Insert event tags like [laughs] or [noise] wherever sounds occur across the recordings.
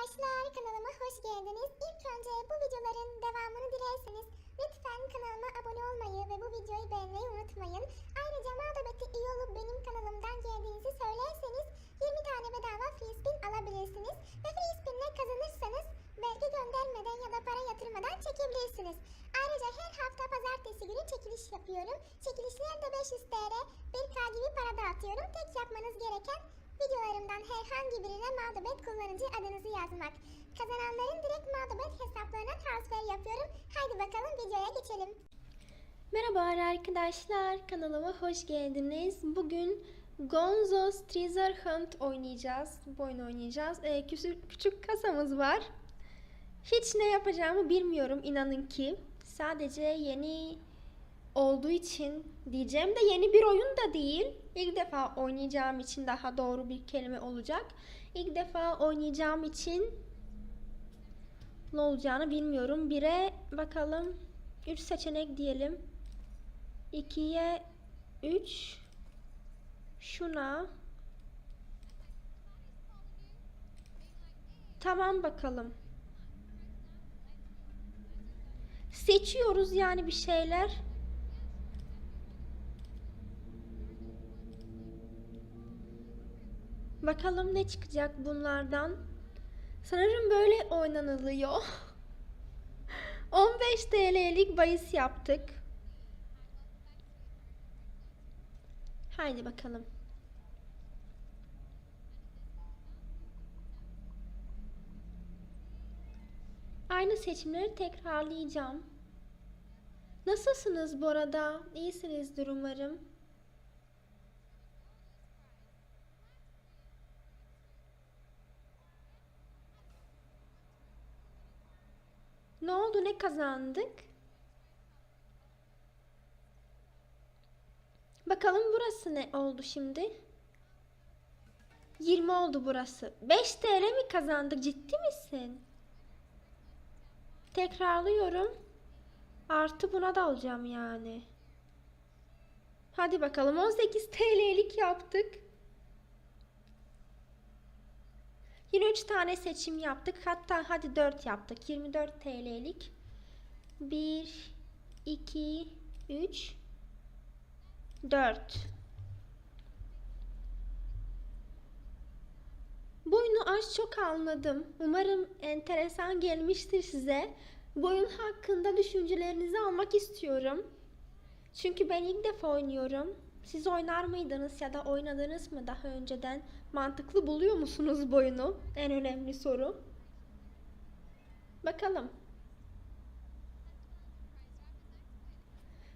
arkadaşlar kanalıma hoş geldiniz. İlk önce bu videoların devamını dilerseniz lütfen kanalıma abone olmayı ve bu videoyu beğenmeyi unutmayın. Ayrıca mağdubeti iyi olup benim kanalımdan geldiğinizi söylerseniz 20 tane bedava free spin alabilirsiniz. Ve free spinle kazanırsanız belge göndermeden ya da para yatırmadan çekebilirsiniz. Ayrıca her hafta pazartesi günü çekiliş yapıyorum. Çekilişlerde 500 TL, 1K gibi para dağıtıyorum. Tek yapmanız gereken videolarımdan herhangi birine mağdubet kullanıcı adınızı yazmak. Kazananların direkt mağdubet hesaplarına transfer yapıyorum. Haydi bakalım videoya geçelim. Merhaba arkadaşlar, kanalıma hoş geldiniz. Bugün Gonzo's Treasure Hunt oynayacağız. Bu oyunu oynayacağız. Ee, küçük, küçük kasamız var. Hiç ne yapacağımı bilmiyorum inanın ki. Sadece yeni olduğu için diyeceğim de yeni bir oyun da değil. İlk defa oynayacağım için daha doğru bir kelime olacak. İlk defa oynayacağım için ne olacağını bilmiyorum. Bire bakalım 3 seçenek diyelim. 2'ye 3 şuna Tamam bakalım. Seçiyoruz yani bir şeyler. Bakalım ne çıkacak bunlardan. Sanırım böyle oynanılıyor. [laughs] 15 TL'lik bahis yaptık. Haydi bakalım. Aynı seçimleri tekrarlayacağım. Nasılsınız bu arada? İyisinizdir umarım. Ne oldu? Ne kazandık? Bakalım burası ne oldu şimdi? 20 oldu burası. 5 TL mi kazandık? Ciddi misin? Tekrarlıyorum. Artı buna da alacağım yani. Hadi bakalım 18 TL'lik yaptık. Yine 3 tane seçim yaptık. Hatta hadi 4 yaptık. 24 TL'lik. 1 2 3 4 Bu oyunu az çok anladım. Umarım enteresan gelmiştir size. Bu oyun hakkında düşüncelerinizi almak istiyorum. Çünkü ben ilk defa oynuyorum. Siz oynar mıydınız ya da oynadınız mı daha önceden? Mantıklı buluyor musunuz bu oyunu? En önemli soru. Bakalım.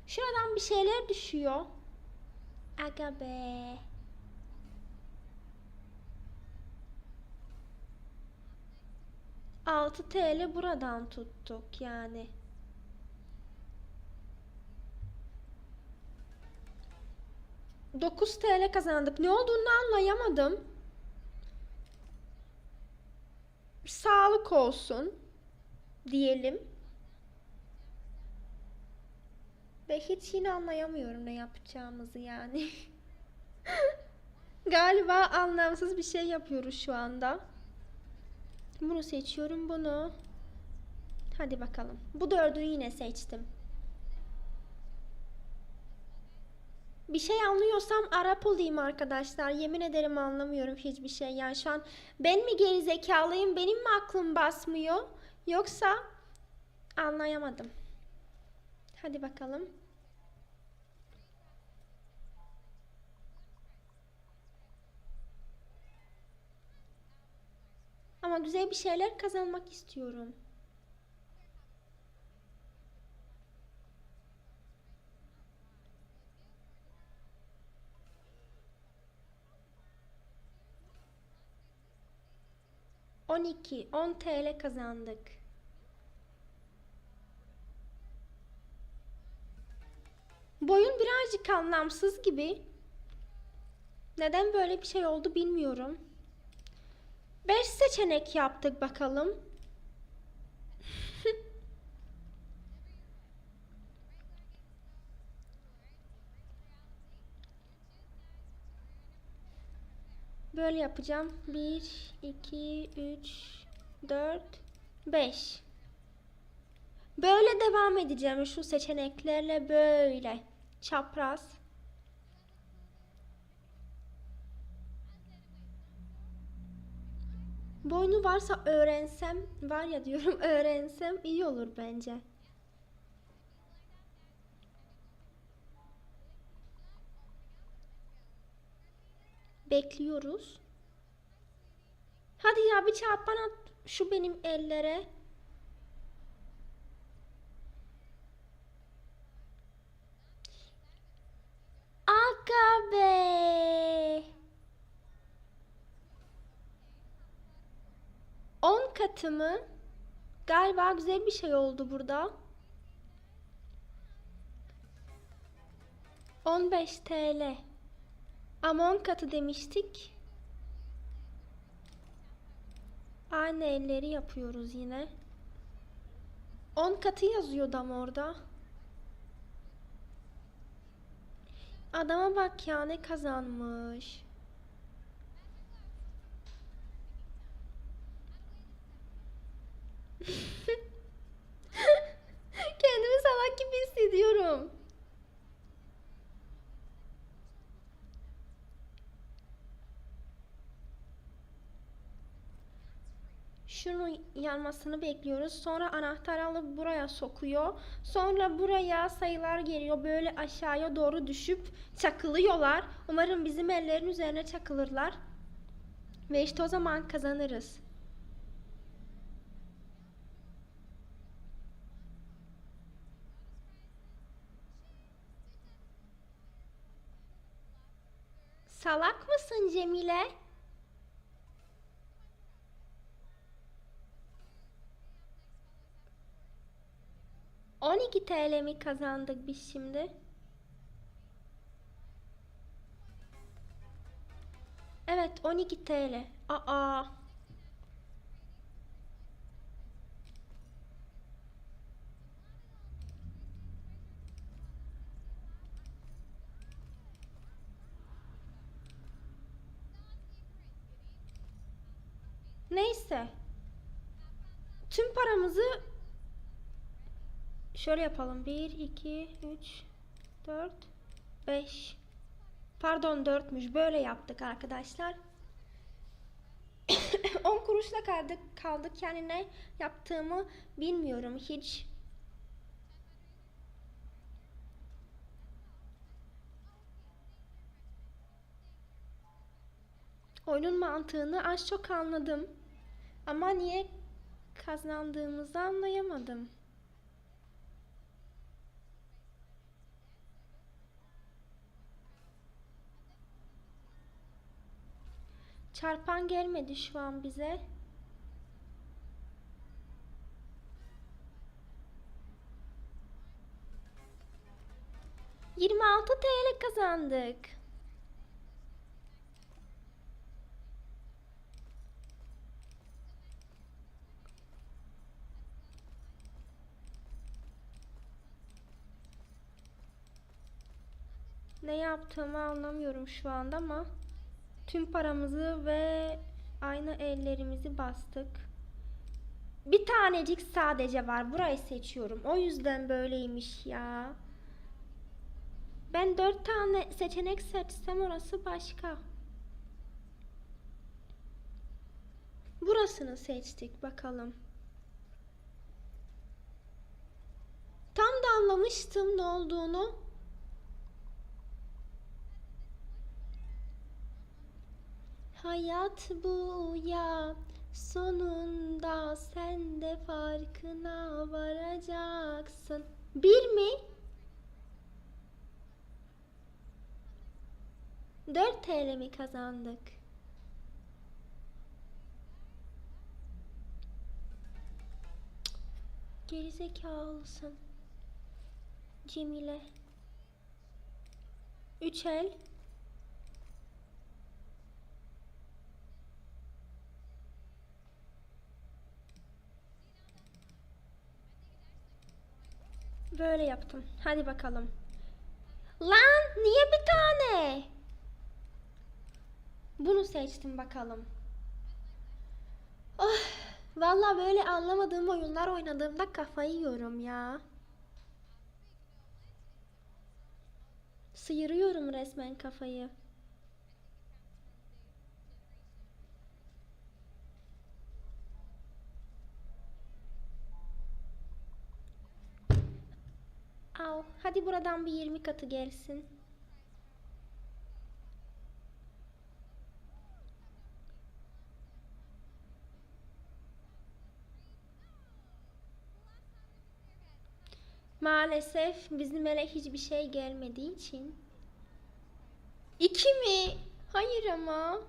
Şuradan bir şeyler düşüyor. Aga be. Altı TL buradan tuttuk yani. Dokuz TL kazandık. Ne olduğunu anlayamadım. Sağlık olsun diyelim. Ve hiç yine anlayamıyorum ne yapacağımızı yani. [laughs] Galiba anlamsız bir şey yapıyoruz şu anda. Bunu seçiyorum bunu. Hadi bakalım. Bu dördünü yine seçtim. Bir şey anlıyorsam Arap olayım arkadaşlar. Yemin ederim anlamıyorum hiçbir şey. Yani şu an ben mi geri zekalıyım? Benim mi aklım basmıyor? Yoksa anlayamadım. Hadi bakalım. Ama güzel bir şeyler kazanmak istiyorum. On iki, on TL kazandık. Boyun birazcık anlamsız gibi. Neden böyle bir şey oldu bilmiyorum. 5 seçenek yaptık bakalım. Böyle yapacağım. 1, 2, 3, 4, 5. Böyle devam edeceğim şu seçeneklerle böyle. Çapraz. Boynu varsa öğrensem, var ya diyorum [laughs] öğrensem iyi olur bence. Bekliyoruz. Hadi ya bir çarpan at şu benim ellere. Aga be. 10 katı mı? Galiba güzel bir şey oldu burada. 15 TL. Ama 10 katı demiştik. Aynı elleri yapıyoruz yine. 10 katı yazıyordu ama orada. Adama bak ya ne kazanmış. [laughs] Kendimi salak gibi hissediyorum. Şunu yanmasını bekliyoruz. Sonra anahtar alıp buraya sokuyor. Sonra buraya sayılar geliyor. Böyle aşağıya doğru düşüp çakılıyorlar. Umarım bizim ellerin üzerine çakılırlar. Ve işte o zaman kazanırız. Salak mısın Cemile? On iki TL mi kazandık biz şimdi? Evet 12 TL. Aa. Neyse. Tüm paramızı şöyle yapalım. 1, 2, 3, 4, 5. Pardon 4'müş. Böyle yaptık arkadaşlar. [coughs] 10 kuruşla kaldık, kaldık yani ne yaptığımı bilmiyorum hiç. Oyunun mantığını az çok anladım. Ama niye kazandığımızı anlayamadım. Çarpan gelmedi şu an bize. Yirmi altı TL kazandık. Ne yaptığımı anlamıyorum şu anda ama tüm paramızı ve aynı ellerimizi bastık. Bir tanecik sadece var. Burayı seçiyorum. O yüzden böyleymiş ya. Ben dört tane seçenek seçsem orası başka. Burasını seçtik bakalım. Tam da anlamıştım ne olduğunu. Hayat bu ya sonunda sen de farkına varacaksın. Bir mi? Dört TL mi kazandık? Gerizekalısın. Cemile. Üç el. Böyle yaptım. Hadi bakalım. Lan niye bir tane? Bunu seçtim bakalım. Oh, Valla böyle anlamadığım oyunlar oynadığımda kafayı yiyorum ya. Sıyırıyorum resmen kafayı. Hadi buradan bir 20 katı gelsin. Maalesef bizim ele hiçbir şey gelmediği için. İki mi? Hayır ama.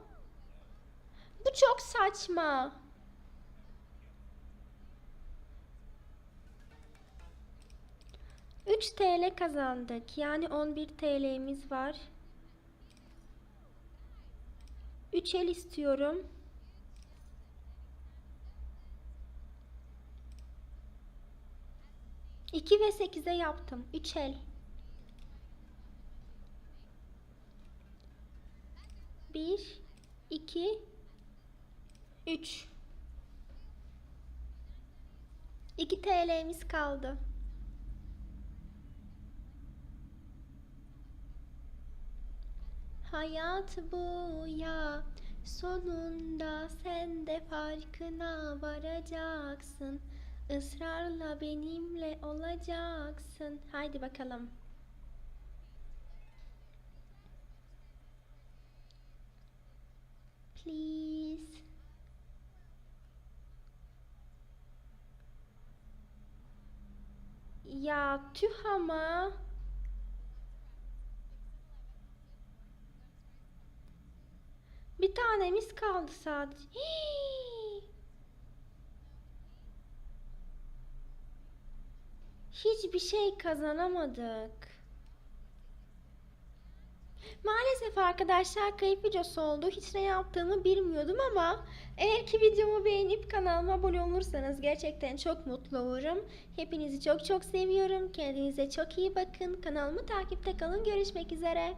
Bu çok saçma. Üç TL kazandık. Yani 11 TL'miz var. 3 el istiyorum. İki ve 8'e yaptım. 3 el. Bir, iki, üç. 2 TL'miz kaldı. Hayat bu ya sonunda sen de farkına varacaksın. Israrla benimle olacaksın. Haydi bakalım. Please. Ya tüh ama. Bir tanemiz kaldı sadece. Hii! Hiçbir şey kazanamadık. Maalesef arkadaşlar kayıp videosu oldu. Hiç ne yaptığımı bilmiyordum ama eğer ki videomu beğenip kanalıma abone olursanız gerçekten çok mutlu olurum. Hepinizi çok çok seviyorum. Kendinize çok iyi bakın. Kanalımı takipte kalın. Görüşmek üzere.